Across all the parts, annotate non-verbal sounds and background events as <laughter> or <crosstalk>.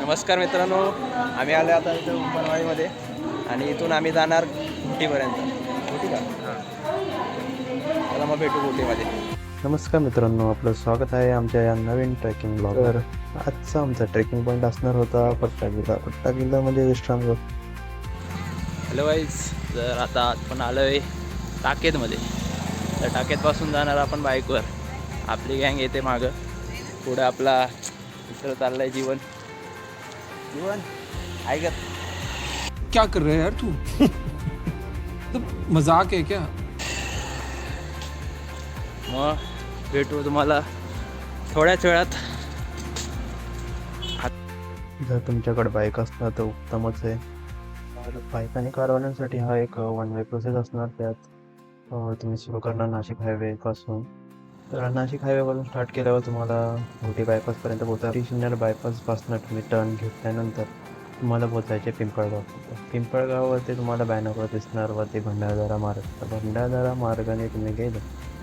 नमस्कार मित्रांनो आम्ही आलो आता इथं बनवाडीमध्ये आणि इथून आम्ही जाणार घोटीपर्यंत घोटी का? चला मग भेटू घोटीमध्ये नमस्कार मित्रांनो आपलं स्वागत आहे आमच्या या नवीन ट्रेकिंग ब्लॉगवर. आजचा आमचा ट्रेकिंग पॉईंट असणार होता पट्टा किल्ला पट्टा किल्ला म्हणजे विश्रामगड हॅलो वाईज तर आता आपण आलो आहे टाकेतमध्ये. तर टाकेतपासून जाणार आपण बाईकवर आपली गँग येते मागं. पुढं आपला मित्र चाललं आहे जीवन. जीवन ऐकत क्या कर रहा है यार तू? <laughs> तो मजाक है क्या? मग भेटू तुम्हाला थोड्याच वेळात जर तुमच्याकडे बाईक असणार तर उत्तमच आहे. तर बाईकाने कारवान्यांसाठी हा एक वन वे प्रोसेस असणार. त्यात तुम्ही सुरू करणार नाशिक हायवे पासून. तर नाशिक हायवेवरून स्टार्ट केल्यावर तुम्हाला मोठी बायपासपर्यंत पोहोचा सिन्नर बायपासपासून तुम्ही टर्न घेतल्यानंतर तुम्हाला पोचायचे पिंपळगाव. पिंपळगाववरती तुम्हाला बॅनरवर दिसणार वरती भंडारदारा मार्ग. तर भंडारदारा मार्गाने तुम्ही गेलं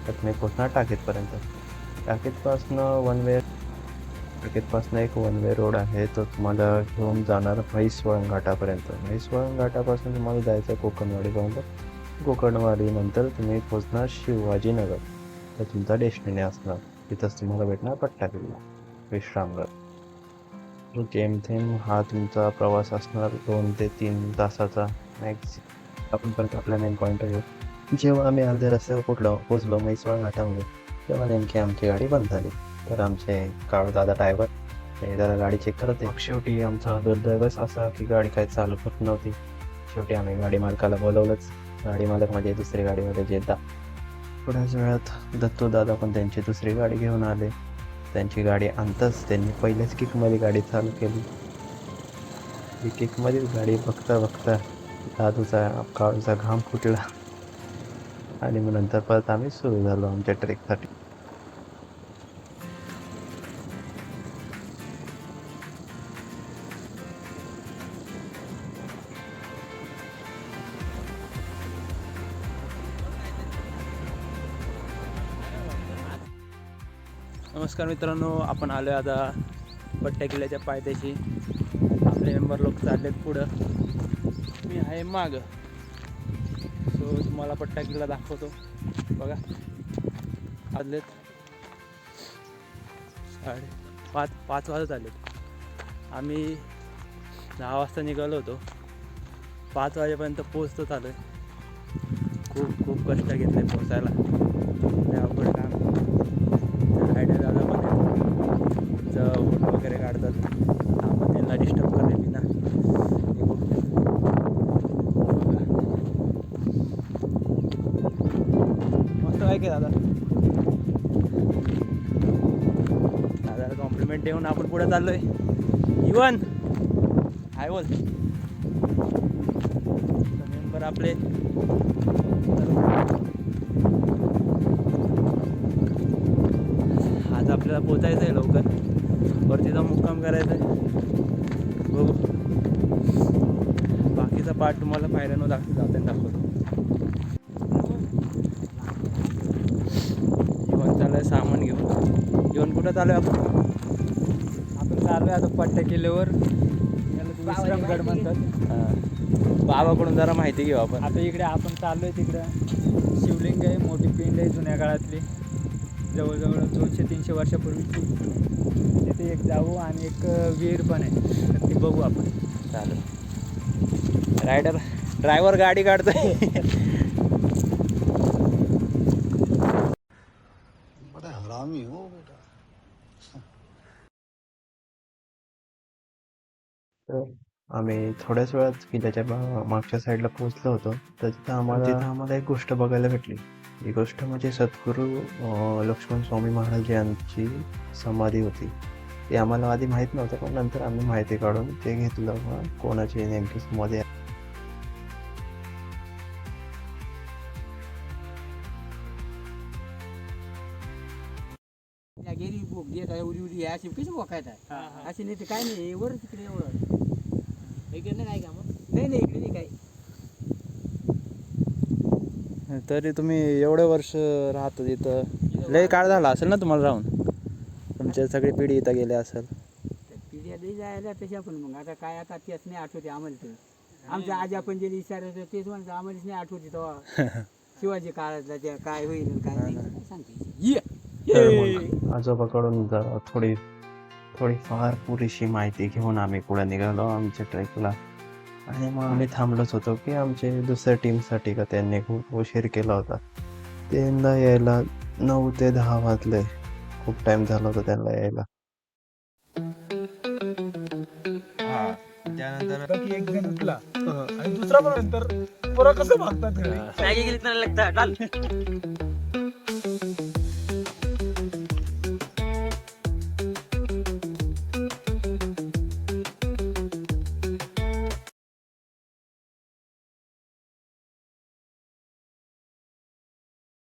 तर तुम्ही पोचणार टाकीतपर्यंत टाकीतपासनं वन वे टाकीतपासनं एक वन वे रोड आहे तो तुम्हाला घेऊन जाणार म्हैसवळण घाटापर्यंत. म्हैसवळण घाटापासून तुम्हाला जायचं आहे कोकणवाडीपर्यंत. कोकणवाडीनंतर तुम्ही पोचणार शिवाजीनगर. तर तुमचा डेस्टिनी असणार. तिथंच तुम्हाला भेटणार पट्टा किल्ला. विश्रामगड. गेम थेम हा तुमचा प्रवास असणार दोन ते तीन तासाचा मॅक्स आपण परत आपल्या मेन पॉईंट घेऊ जेव्हा आम्ही अर्ध्या रस्त्यावर पोचलो पोचलो म्हैसवाळ घाटामध्ये तेव्हा नेमकी आमची गाडी बंद झाली. तर आमचे काळ दादा ड्रायव्हर ते जरा गाडी चेक करत आहे शेवटी आमचा दुर्दैवच असा की गाडी काय चालू होत नव्हती. शेवटी आम्ही गाडी मालकाला बोलवलंच. गाडी मालक म्हणजे दुसरी गाडीमध्ये जेता थोड्याच वेळात दत्तू दादा पण त्यांची दुसरी गाडी घेऊन आले. त्यांची गाडी आणताच त्यांनी पहिल्याच किकमध्ये गाडी चालू केली. ही किकमध्येच गाडी बघता बघता दादूचा काळूचा घाम फुटला. आणि मग नंतर परत आम्ही सुरू झालो आमच्या ट्रेकसाठी नमस्कार मित्रांनो आपण आलो आहे आता पट्ट्या किल्ल्याच्या पायथ्याशी. आपले मेंबर लोक चाललेत पुढं. मी आहे माग. सो तुम्हाला पट्टा किल्ला दाखवतो. बघा. आलेत साडे पाच पाच वाजत आलेत. आम्ही दहा वाजता निघालो होतो. पाच वाजेपर्यंत पोचतो आलो आहे खूप खूप कष्ट घेतले पोचायला आहे की दादा दादाला कॉम्प्लिमेंट देऊन आपण पुढे चाललोय. इवन आय बोल. मेंबर आपले. आज आपल्याला पोचायचं आहे लवकर. वरती जाऊन मुक्काम करायचं आहे बघू. बाकीचा पार्ट तुम्हाला पाहिल्यानं दाख जाताना दाखवतो जेवण चालू आहे सामान घेऊन. जेवण कुठं चालू आहे आपण? आपण चाललोय आता पट्ट्या किल्ल्यावर. त्याला विश्रामगड म्हणतात. बाबाकडून जरा माहिती घेऊ आपण. आता इकडे आपण चाललोय तिकडं. शिवलिंग आहे मोठी पिंड आहे जुन्या काळातली. जवळजवळ दोनशे तीनशे वर्षापूर्वीची तिथे एक जाऊ आणि एक विहीर पण आहे. तर ती बघू आपण. चालेल. रायडर ड्रायव्हर गाडी काढतोय. तर आम्ही थोड्याच वेळात किल्ल्याच्या मागच्या साईडला पोहोचलो होतो. तर तिथं आम्हाला तिथं आम्हाला एक गोष्ट बघायला भेटली. ही गोष्ट म्हणजे सद्गुरू लक्ष्मण स्वामी महाराज यांची समाधी होती. ते आम्हाला आधी माहीत नव्हतं पण नंतर आम्ही माहिती काढून ते घेतलं. कोणाची नेमकी समाधी गेली अशी कशी बोकायत आहे अशी नाही तर काय नाही वर तिकडे एवढं इकडे नाही का मग नाही नाही इकडे नाही काय तरी तुम्ही एवढे वर्ष राहता तिथं. लय काळ झाला असेल ना तुम्हाला राहून? तुमच्या सगळी पिढी इथं गेली असेल. पिढी कधी जायला तशा पण मग. आता काय आता तेच नाही आठवते आम्हाला तर. आमच्या आज आपण जे विचारायचं तेच म्हणतो आम्हालाच नाही आठवते तेव्हा. <laughs> शिवाजी काळातला ते काय होईल आणि काय नाही. सांगते ये. तर मग आजोबाकडून जरा थोडी थोडी फार पुरेशी माहिती घेऊन आम्ही पुढे निघालो. आमच्या ट्रेकला आणि मग आम्ही थांबलोच होतो की आमचे दुसऱ्या टीमसाठी का त्यांनी खूप उशीर केला होता. त्यांना यायला नऊ ते दहा वाजले. खूप टाइम झाला होता त्यांना यायला. की एक जण उठला. आणि दुसरा पण नंतर पोरं कसं भागतात घरी?